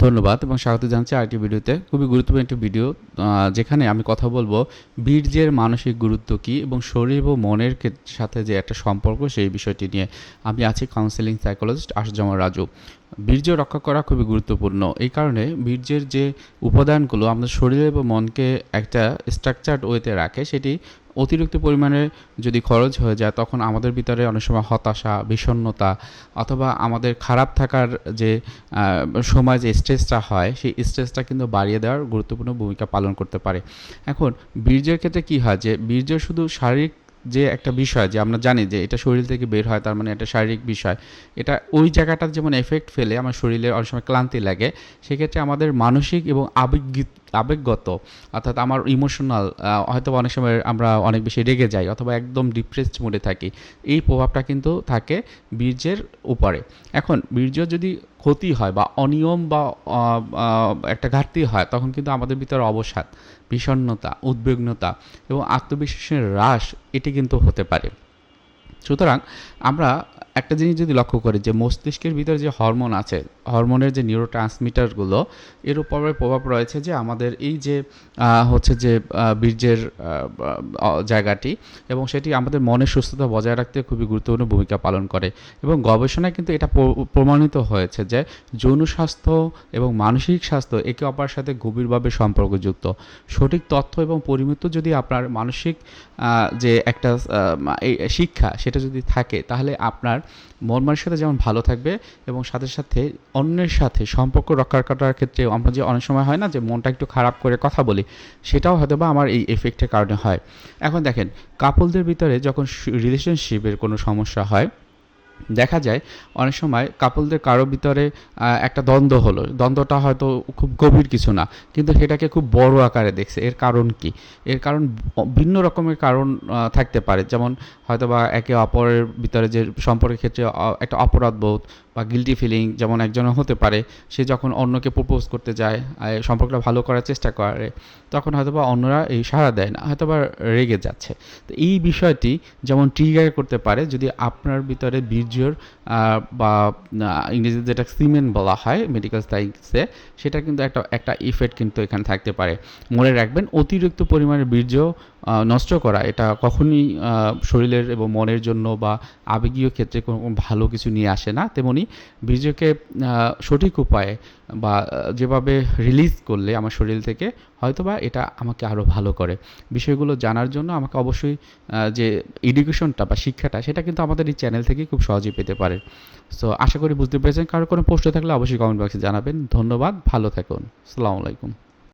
ধন্যবাদ এবং স্বাগত জানাচ্ছি আরেকটি ভিডিওতে। খুবই গুরুত্বপূর্ণ একটি ভিডিও যেখানে আমি কথা বলব বীর্যের মানসিক গুরুত্ব কী এবং শরীর এবং মনের সাথে যে একটা সম্পর্ক সেই বিষয়টি নিয়ে। আমি আছি কাউন্সেলিং সাইকোলজিস্ট আশুজামা রাজু। বীর্য রক্ষা করা খুবই গুরুত্বপূর্ণ। এই কারণে বীর্যের যে উপাদানগুলো আমাদের শরীর এবং মনকে একটা স্ট্রাকচার্ড ওয়েতে রাখে, সেটি অতিরিক্ত পরিমাণে যদি খরচ হয়ে যায়, তখন আমাদের ভিতরে অনেক সময় হতাশা বিষণ্নতা অথবা আমাদের খারাপ থাকার যে সময় যে স্ট্রেসটা হয়, সেই স্ট্রেসটা কিন্তু বাড়িয়ে দেওয়ার গুরুত্বপূর্ণ ভূমিকা পালন করতে পারে। এখন, বীর্যের ক্ষেত্রে কী হয় যে, বীর্য শুধু শারীরিক যে একটা বিষয়, যে আমরা জানি যে এটা শরীর থেকে বের হয়, তার মানে এটা শারীরিক বিষয়। এটা ওই জায়গাটার যেমন এফেক্ট ফেলে আমার শরীরে অনেক সময় ক্লান্তি লাগে, সেক্ষেত্রে আমাদের মানসিক এবং আবেগিক, আবেগগত অর্থাৎ আমার ইমোশনাল হয়তো অনেক সময় আমরা অনেক বেশি রেগে যাই অথবা একদম ডিপ্রেসড মোডে থাকি, এই প্রভাবটা কিন্তু থাকে বীর্যের উপরে। এখন বীর্য যদি ক্ষতি হয় বা অনিয়ম বা একটা ঘাটতি হয়, তখন কিন্তু আমাদের ভিতরে অবসাদ, বিষণ্ণতা, উদ্বিগ্নতা এবং আত্মবিশ্বাসের হ্রাস এটি কিন্তু হতে পারে। সুতরাং আমরা একটা জিনিস যদি লক্ষ্য করি যে মস্তিষ্কের ভিতরে যে হরমোন আছে, হরমোনের যে নিউরো ট্রান্সমিটারগুলো এর উপরে প্রভাব রয়েছে যে আমাদের এই যে হচ্ছে যে বীর্যের জায়গাটি এবং সেটি আমাদের মনের সুস্থতা বজায় রাখতে খুবই গুরুত্বপূর্ণ ভূমিকা পালন করে এবং গবেষণায় কিন্তু এটা প্রমাণিত হয়েছে যে যৌন স্বাস্থ্য এবং মানসিক স্বাস্থ্য একে অপরের সাথে গভীরভাবে সম্পর্কযুক্ত। সঠিক তথ্য এবং পরিমিত যদি আপনার মানসিক যে একটা শিক্ষা সেটা যদি থাকে, তাহলে আপনার মন মানসিকতা যেমন ভালো থাকবে এবং সাথে সাথে অন্যের সাথে সম্পর্ক রক্ষা কাটার ক্ষেত্রে আমরা যে অনেক সময় হয় না যে মনটা একটু খারাপ করে কথা বলি, সেটাও হয়তো বা আমার এই এফেক্টের কারণে হয়। এখন দেখেন কাপলদের ভিতরে যখন রিলেশনশিপের কোনো সমস্যা হয় দেখা যায়, অনেক সময় কাপলদের কারও ভিতরে একটা দ্বন্দ্ব হলো। দ্বন্দ্বটা হয়তো খুব গভীর কিছু না, কিন্তু সেটাকে খুব বড় আকারে দেখছে। এর কারণ কি? এর কারণ ভিন্ন রকমের কারণ থাকতে পারে। যেমন হয়তো বা একে অপরের ভিতরে যে সম্পর্কের ক্ষেত্রে একটা অপরাধ বোধ বা গিলটি ফিলিং যেমন একজনের হতে পারে, সে যখন অন্যকে প্রপোজ করতে যায় সম্পর্কটা ভালো করার চেষ্টা করে, তখন হয়তো বা অন্যরা এই সাড়া দেয় না হয়তো বা রেগে যাচ্ছে। তো এই বিষয়টি যেমন ট্রিগার করতে পারে, যদি আপনার ভিতরে আহ, বা ইংরেজিতে যেটা সিমেন্ট বলা হয় মেডিকেল সায়েন্সে সেটা কিন্তু একটা একটা ইফেক্ট কিন্তু এখানে থাকতে পারে। মনে রাখবেন অতিরিক্ত পরিমাণে বীর্য নষ্ট করা, এটা কখনই শরীরের এবং মনের জন্য বা আবেগীয় ক্ষেত্রে কোনো ভালো কিছু নিয়ে আসে না। তেমনি বীর্যকে সঠিক উপায়ে বা যেভাবে রিলিজ করলে আমার শরীর থেকে হয়তোবা এটা আমাকে আরও ভালো করে। বিষয়গুলো জানার জন্য আমাকে অবশ্যই যে এডুকেশনটা বা শিক্ষাটা, সেটা কিন্তু আমাদের এই চ্যানেল থেকে খুব সহজেই পেতে পারে সো আশা করি বুঝতে পেরেছেন। কারও কোনো প্রশ্ন থাকলে অবশ্যই কমেন্ট বক্সে জানাবেন। ধন্যবাদ। ভালো থাকুন। আলাইকুম।